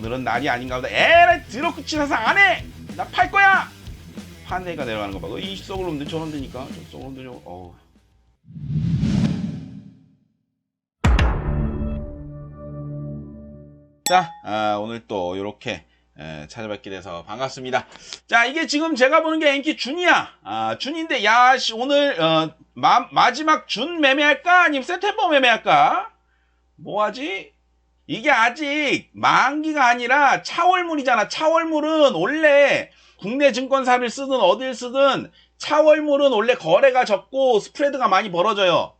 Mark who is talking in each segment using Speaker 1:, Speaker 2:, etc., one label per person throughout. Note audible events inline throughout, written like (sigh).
Speaker 1: 오늘은 날이 아닌가 보다. 에라이 드러크 치사상 안 해. 나 팔 거야. 판대가 내려가는 거 봐. 이 썩을 놈들 저런 데니까. 저 썩을 놈들 저. 어우. 자, 아, 오늘 또 이렇게 찾아뵙게 돼서 반갑습니다. 자, 이게 지금 제가 보는 게 엔키 준이야. 아, 준인데, 야, 씨, 오늘, 어, 마, 마지막 준 매매할까? 아니면 세템버 매매할까? 뭐 하지? 이게 아직 만기가 아니라 차월물이잖아. 차월물은 원래 국내 증권사를 쓰든 어딜 쓰든 차월물은 원래 거래가 적고 스프레드가 많이 벌어져요.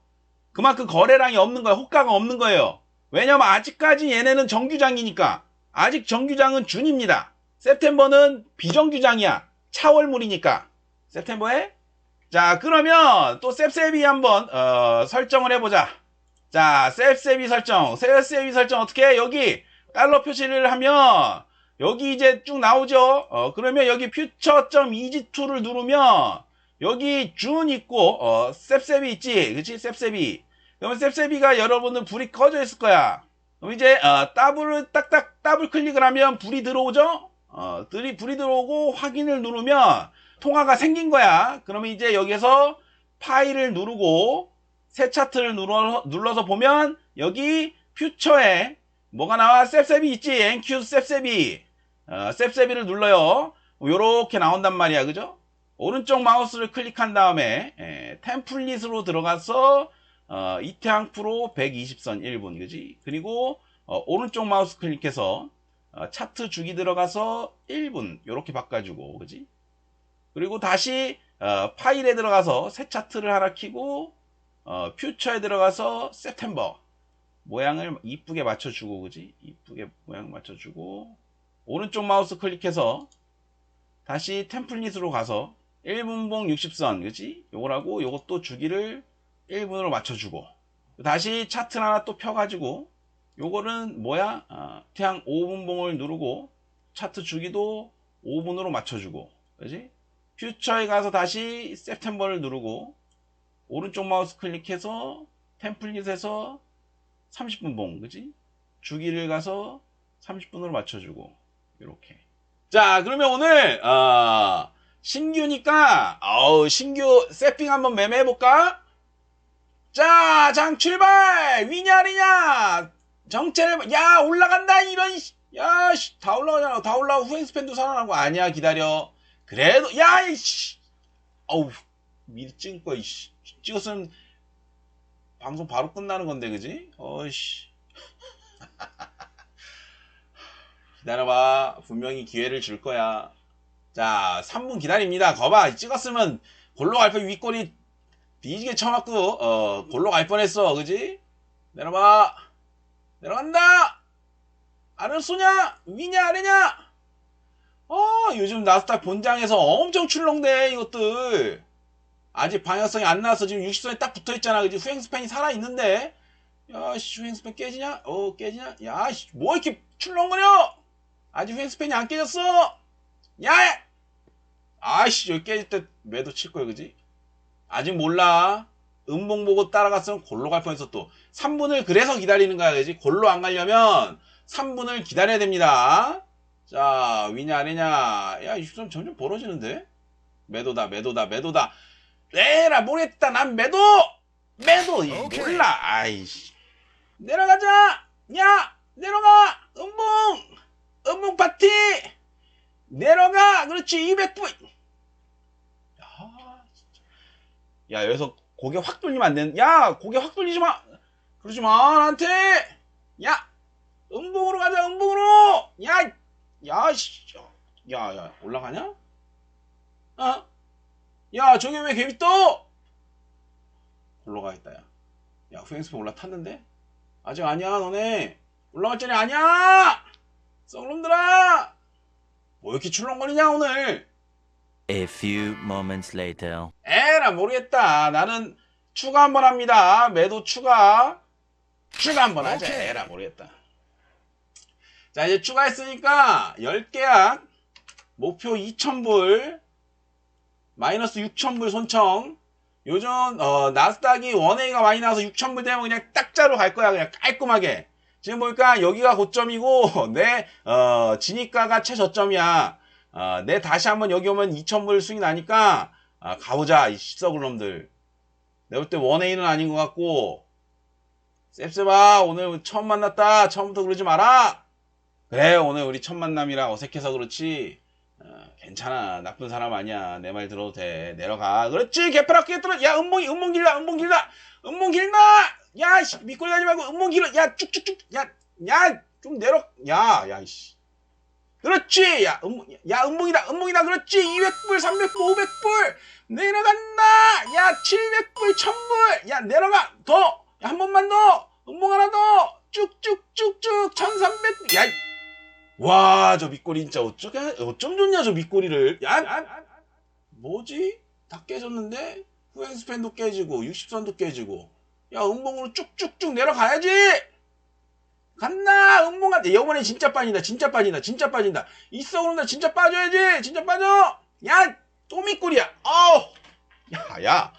Speaker 1: 그만큼 거래량이 없는 거예요. 호가가 없는 거예요. 왜냐면 아직까지 얘네는 정규장이니까. 아직 정규장은 준입니다. september는 비정규장이야. 차월물이니까. september에? 자, 그러면 또 셉셉이 한번 어, 설정을 해보자. 자, 셉셉이 설정. 셉셉이 설정 어떻게 해? 여기 달러 표시를 하면 여기 이제 쭉 나오죠. 어, 그러면 여기 future.easy2를 누르면 여기 준 있고 어, 셉셉이 있지. 그치? 셉셉이. 그러면 셉셉이가 여러분은 불이 꺼져 있을 거야. 그럼 이제 어, 더블을 딱딱 더블 클릭을 하면 불이 들어오죠. 어, 불이 불이 들어오고 확인을 누르면 통화가 생긴 거야. 그러면 이제 여기서 파일을 누르고 새 차트를 눌러, 눌러서 보면 여기 퓨처에 뭐가 나와? 셉셉이 있지. NQ 셉셉이. 어, 셉셉이를 눌러요. 요렇게 나온단 말이야. 그죠? 오른쪽 마우스를 클릭한 다음에 에, 템플릿으로 들어가서 어, 이태항 프로 120선 1분 그지? 그리고 어, 오른쪽 마우스 클릭해서 어, 차트 주기 들어가서 1분 요렇게 바꿔주고 그지? 그리고 다시 어, 파일에 들어가서 새 차트를 하나 키고 어, 퓨처에 들어가서 세템버 모양을 이쁘게 맞춰주고 그지? 이쁘게 모양 맞춰주고 오른쪽 마우스 클릭해서 다시 템플릿으로 가서 1분봉 60선 그지? 요거라고 요것도 주기를 1분으로 맞춰주고 다시 차트 하나 또 펴가지고 요거는 뭐야? 아, 그냥 5분봉을 누르고 차트 주기도 5분으로 맞춰주고 그지? 퓨처에 가서 다시 september를 누르고 오른쪽 마우스 클릭해서 템플릿에서 30분 봉 그지? 주기를 가서 30분으로 맞춰주고 이렇게 자 그러면 오늘 어, 신규니까 어우 신규 세핑 한번 매매해 볼까? 자, 장 출발! 위냐, 아니냐! 정체를, 야, 올라간다! 이런, 씨. 야, 씨, 다 올라가잖아. 다 올라가고 후행 스팬도 살아나고. 아니야, 기다려. 그래도, 야, 이씨! 어우, 거야, 이씨. 찍었으면, 방송 바로 끝나는 건데, 그지? 어이씨. (laughs) 기다려봐. 분명히 기회를 줄 거야. 자, 3분 기다립니다. 거봐. 찍었으면, 골로 갈 뻔, 윗골이 뒤지게 쳐맞고 어 골로 갈 뻔했어 그지 내려봐 내려간다 아는 쏘냐 위냐 아래냐 어 요즘 나스닥 본장에서 엄청 출렁대 이것들 아직 방향성이 안 나와서 지금 60선에 딱 붙어 있잖아 그지 후행스팬이 살아 있는데 야 씨 후행스팬 깨지냐 어 깨지냐 야 씨 뭐 이렇게 출렁거려 아직 후행스팬이 안 깨졌어 야 아씨 여기 깨질 때 매도 칠 거야 그지 아직 몰라. 음봉 보고 따라갔으면 골로 갈 뻔했어 또. 3분을 그래서 기다리는 거야, 그지? 골로 안 가려면 3분을 기다려야 됩니다. 자, 위냐, 아래냐. 야, 이점 점점 벌어지는데? 매도다, 매도다, 매도다. 에라, 모르겠다. 난 매도! 매도! 이. 몰라. 아이씨. 내려가자! 야! 내려가! 음봉! 음봉 파티! 내려가! 그렇지, 200분! 야, 야 여기서 고개 확 돌리면 안 되는 야 고개 확 돌리지 마 그러지 마 나한테 야 음봉으로 가자 음봉으로 야야야야 올라가냐 어 야 저기 왜 개미 떠 올라가겠다 야 야 후행스페 올라탔는데 아직 아니야 너네 올라갈 자리 아니야 썩놈들아 뭐 이렇게 출렁거리냐 오늘
Speaker 2: A few moments later.
Speaker 1: 에라 모르겠다. 나는 추가 한번 합니다. 매도 추가. 추가 한번 하자.
Speaker 2: 오케이.
Speaker 1: 에라 모르겠다. 자 이제 추가했으니까 10계약 목표 2,000불 마이너스 6,000불 손청 요즘 어, 나스닥이 원웨이가 많이 나와서 6,000불 되면 그냥 딱자로 갈 거야. 그냥 깔끔하게. 지금 보니까 여기가 고점이고 (laughs) 내 어, 진입가가 최저점이야. 어, 내 다시 한번 여기 오면 2,000불 수익 나니까 아, 가보자 이 씹썩을 놈들. 내가 볼 때 원웨이는 아닌 것 같고 셉셉아 오늘 처음 만났다. 처음부터 그러지 마라. 그래 오늘 우리 첫 만남이라 어색해서 그렇지. 어, 괜찮아. 나쁜 사람 아니야. 내 말 들어도 돼. 내려가. 그렇지. 개파랗게 들어. 야 은몽이 은몽 길다. 은몽 길다. 은몽 길다. 야 씨, 미끌 가지 말고 은몽 길어 야 쭉쭉쭉. 야야 좀 내려. 야야 이씨. 그렇지. 야 은몽 야 은몽이다. 은몽이다. 그렇지. 200불 300불 500불. 내려간다. 야 700불 1000불. 야 내려가. 더. 한 번만 더. 은몽 하나 더. 쭉쭉쭉쭉. 1300 야, 와, 저 밑꼬리 진짜 어쩌게, 어쩜 좋냐, 저 밑꼬리를. 야, 뭐지? 다 깨졌는데? 후행 스팬도 깨지고, 60선도 깨지고. 야, 음봉으로 쭉쭉쭉 내려가야지! 간다! 음봉 간다! 이번엔 진짜 빠진다, 진짜 빠진다, 진짜 빠진다. 있어, 그런다, 진짜 빠져야지! 진짜 빠져! 야! 또 밑꼬리야! 어우! 야, 야!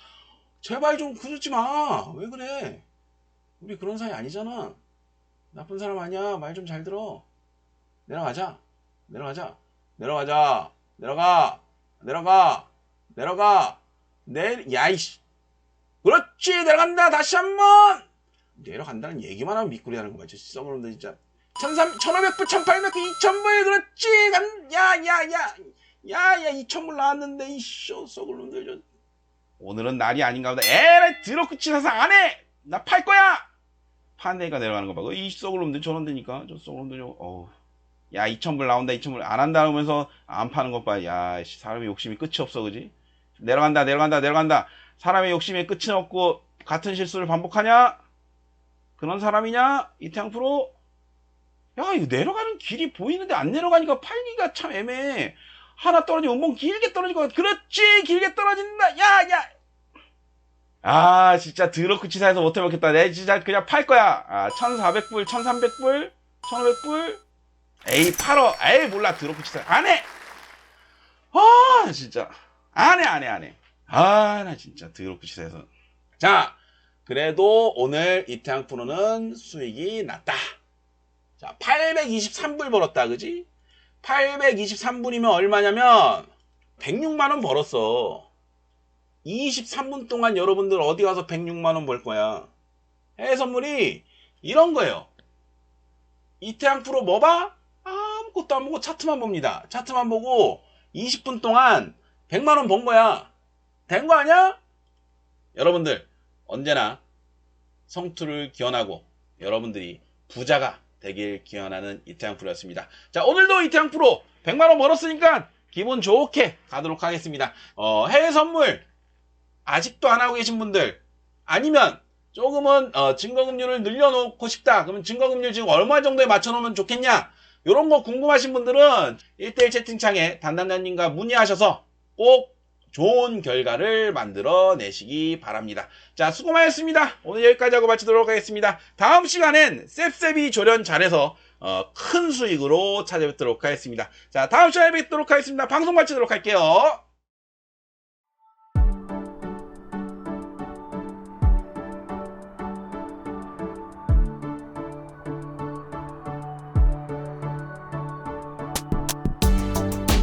Speaker 1: 제발 좀 그러지 마! 왜 그래? 우리 그런 사이 아니잖아. 나쁜 사람 아니야. 말 좀 잘 들어. 내려가자. 내려가자. 내려가자. 내려가. 내려가. 내려가. 내, 야이씨. 그렇지. 내려간다. 다시 한 번. 내려간다는 얘기만 하면 미꾸리 하는 거 맞지? 썩어놓는다, 진짜. 1300, 1500불, 1800불, 2000불. 그렇지. 간, 야, 야, 야. 야, 야, 2000불 나왔는데, 이쇼, 썩을 놈들, 저. 오늘은 날이 아닌가 보다. 에라이, 드럽고 치사서 안 해! 나 팔 거야! 판내가 내려가는 거 봐. 이 썩을 놈들 저런 데니까. 저 썩을 놈들, 저, 어우. 야, 2,000불 나온다, 2,000불. 안 한다 하면서 안 파는 것 봐. 야, 씨, 사람의 욕심이 끝이 없어, 그지? 내려간다, 내려간다, 내려간다. 사람의 욕심에 끝이 없고, 같은 실수를 반복하냐? 그런 사람이냐? 이태양 프로? 야, 이거 내려가는 길이 보이는데 안 내려가니까 팔기가 참 애매해. 하나 떨어지면 은봉 길게 같아. 그렇지! 길게 떨어진다! 야, 야! 아, 진짜 더럽고 치사해서 못해 먹겠다. 내 진짜 그냥 팔 거야. 아, 1,400불, 1,300불, 1,500불. 에이, 팔어. 에이, 몰라. 더럽고 치사. 안 해! 아, 진짜. 안 해, 안 해, 안 해. 아, 나 진짜 더럽고 치사해서. 자, 그래도 오늘 이태양 프로는 수익이 났다. 자, 823불 벌었다, 그지? 823불이면 얼마냐면, 106만원 벌었어. 23분 동안 여러분들 어디 가서 106만원 벌 거야. 해외 선물이 이런 거예요. 이태양 프로 뭐 봐? 아무것도 안 보고 차트만 봅니다. 차트만 보고 20분 동안 100만원 번 거야. 된 거 아니야? 여러분들, 언제나 성투를 기원하고 여러분들이 부자가 되길 기원하는 이태양 프로였습니다. 자, 오늘도 이태양 프로 100만원 벌었으니까 기분 좋게 가도록 하겠습니다. 어, 해외 선물 아직도 안 하고 계신 분들 아니면 조금은 어, 증거금융을 늘려놓고 싶다. 그러면 증거금융 지금 얼마 정도에 맞춰놓으면 좋겠냐? 이런 거 궁금하신 분들은 1대1 채팅창에 단단단님과 문의하셔서 꼭 좋은 결과를 만들어 내시기 바랍니다. 자, 수고 많으셨습니다. 오늘 여기까지 하고 마치도록 하겠습니다. 다음 시간엔 셉셉이 조련 잘해서 어, 큰 수익으로 찾아뵙도록 하겠습니다. 자, 다음 시간에 뵙도록 하겠습니다. 방송 마치도록 할게요.